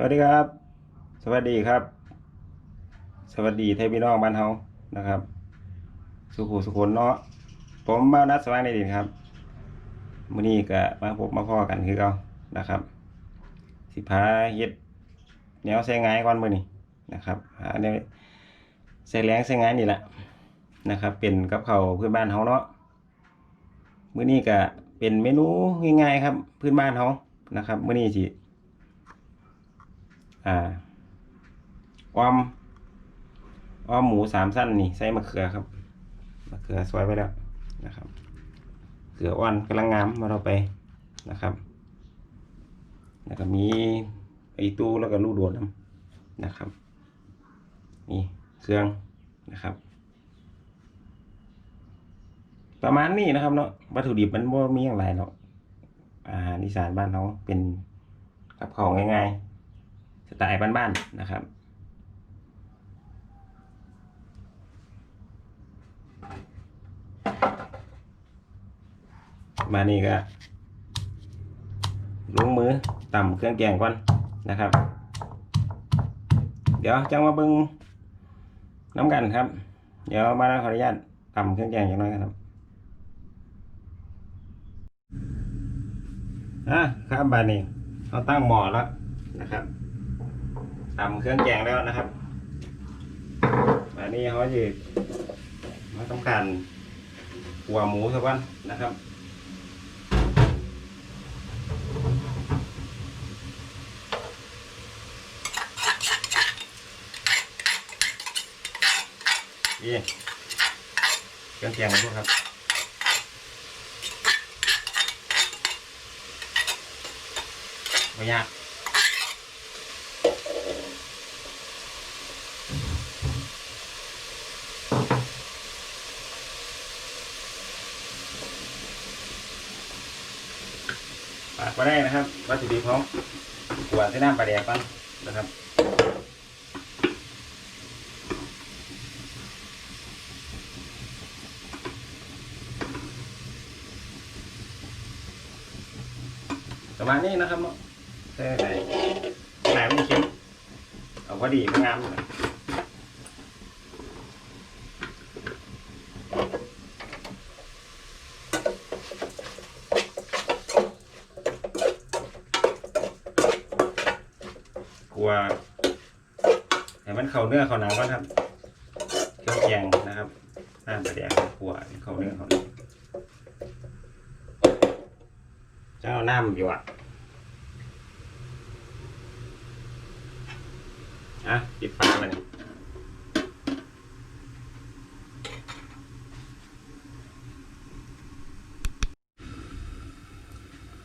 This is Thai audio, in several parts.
สวัสดีครับ สวัสดีครับ สวัสดีไทยพี่น้องบ้านเฮานะครับ สุขุสุขนเนาะผมมานัดสว่างในดินครับมื้อนี้ก็มาพบมาพ่อกันคือเก่านะครับ สิพาเฮ็ดแนวใส่งายก่อนมื้อนี้นะครับหาแนวใส่แรงใส่งายนี่แหละนะครับ เป็นกับเขาพื้นบ้านเฮาเนาะมื้อนี้ก็เป็นเมนูง่ายๆครับ พื้นบ้านเฮานะครับมื้อนี้สิ อ่าออมออมหมูสามสั้นนี่ใส่มะเขือครับมะเขือซอยไว้แล้วนะครับเขืออ่อนกำลังงามมาเราไปนะครับ แล้วก็มีไอตู้แล้วก็ลูกโดดน้ำนะครับนี่เครื่องนะครับ ประมาณนี้นะครับเนาะวัตถุดิบมันบ่มีอย่างไรหรอกอาหารอีสานบ้านเราเป็นกับของง่ายๆ สไตล์บ้านๆนะครับ มานี่ก็ลงมือต่ำเครื่องแกงก่อนนะครับ เดี๋ยวจังมาบิ้งน้ำกันครับ เดี๋ยวมาขออนุญาตต่ำเครื่องแกงอย่างน้อยครับอะครับบานนี้เราตั้งหม้อแล้วนะครับ ตำเครื่องแกงแล้วนะครับอันนี้เขาจะมาทำการหัวหมูสักวันนะครับนี่เครื่องแกงนะพวกครับไม่ยาก ฝาได้นะครับ วัตถุดิบของขวดใส่น้ำปลาแดกก่อนนะครับประมาณนี้นะครับเนาะใส่ไหนไหนไม่เค็มเอาพอดีพองามเลย ลัวให้มันเข้าเนื้อเข้าหนังก่อนครับเครื่องแกงนะครับน้ำปลาแดกกลัวเข้าเนื้อเข้าหนังเจ้าน้ำอยู่อะอะปิดฝาเลย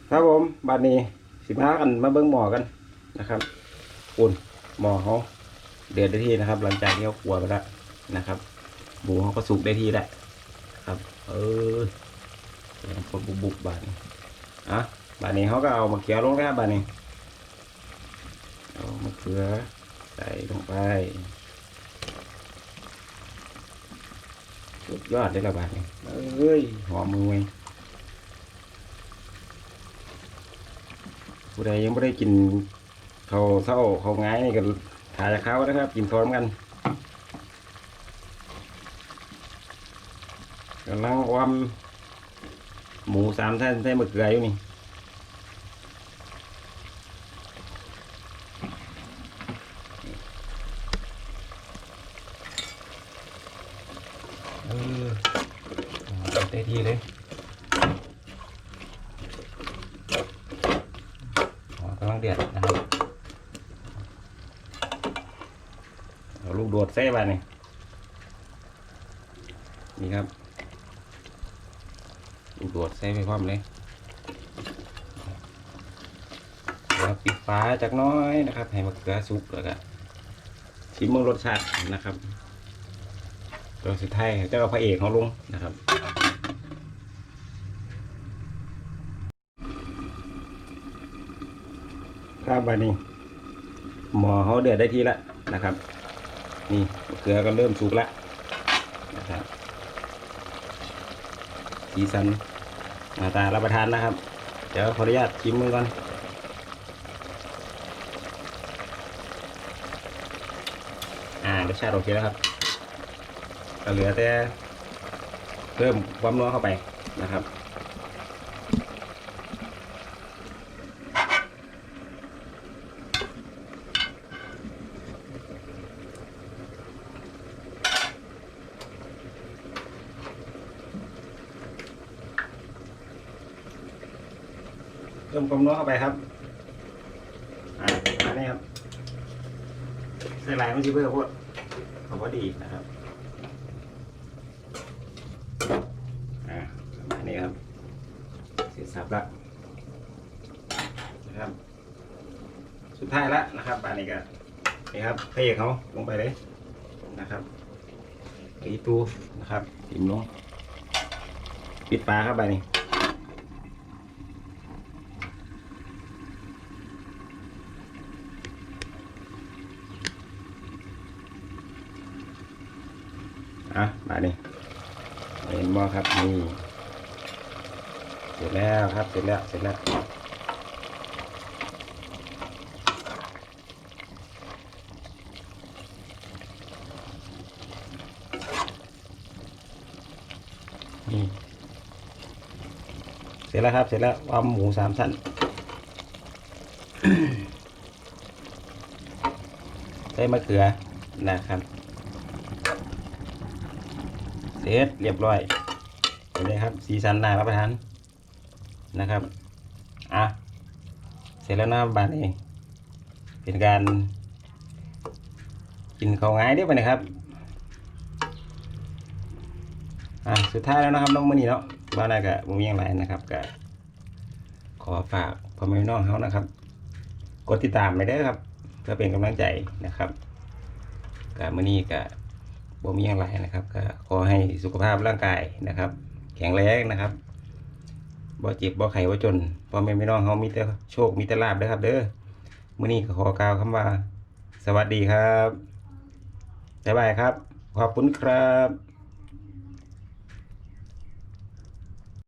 ครับผมบัดนี้สิมากันมาเบิ้งหมอกันนะครับ อุ่นหมอเขาเดือดได้ที่นะครับ หลังจากที่เขาขัวไปแล้วนะครับหมูเขาก็สุกได้ที่แล้วครับ เออคนบุบบุบบาดนี้อะบาดนี้เขาก็เอามะเขือลงนะครับบาดนี้เอามะเขือใส่ลงไปสุดยอดเลยละบาทนี่เอ้ยหอมมือไว้ผู้ใดยังไม่ได้กิน เขาเศร้าข้าง่ายนี่ก็ถ่ายจากเขานะครับ กินพร้อมกันกำลังวามหมูสามท่นใส่มะเขืออยู่นี่เออเต็มที่เลยกำลังเดือดนะครับเอาลูก โดดใส่ไปนี่นี่ครับลูกโดดใส่ไปพร้อมเลยเดี๋ยวปิดฝาจากน้อยนะครับ ให้มะเขือสุกแล้วก็ชิมมืองรสชาตินะครับตัวสุดท้ายเจ้าพระเอกเขาลงนะครับครับบานี้หมอเขาเดือดได้ทีละนะครับ นี่เกลือก็เริ่มสุกแล้วนะครับสีสันหน้าตารับประทานนะครับ เดี๋ยวขออนุญาตชิมมือก่อนอ่ารสชาติโอเคแล้วครับก็เหลือแต่เพิ่มความนัวเข้าไปนะครับ เพิ่มความนัวเข้าไปครับอ่าอันนี้ครับใส่ลายมันชิเพื่อพวกเขาพอดีนะครับอ่าประมาณนี้ครับเสร็จสับแล้วนะครับ สุดท้ายแล้วนะครับอันนี้ก็นี่ครับเทเขาลงไปเลยนะครับอีตูนะครับติ่มลงปิดปลาครับใบนี้ อะมานี่เห็นบ่ครับนี่เสร็จแล้วครับเสร็จแล้วเสร็จแล้วนี่เสร็จแล้วครับเสร็จแล้ววามหมูสามชั้นใส่มะเขือนะครับ เสร็จเรียบร้อยเห็นไหมครับ สีสันน่ารับประทานนะครับ อะ เสร็จแล้วนะบานนี้เป็นการ กินข้าวง่ายด้อไปนะครับ อะ สุดท้ายแล้วนะครับน้องมือนี้เนาะบ้านนากะบุมีอย่างไรนะครับกะขอฝากพ่อแม่น้องเขานะครับ กดติดตามไปเด้ครับเพื่อเป็นกำลังใจนะครับกะมือนี้กะ บ่มีอย่างไรนะครับก็ขอให้สุขภาพร่างกายนะครับ แข็งแรงนะครับบ่เจ็บบ่ไข้บ่จนพ่อแม่พี่น้องเฮามีแต่โชคมีแต่ลาบนะครับ เด้อมื้อนี้ก็ขอกล่าวคำว่า สวัสดีครับบ๊ายบายครับ ขอบคุณครับ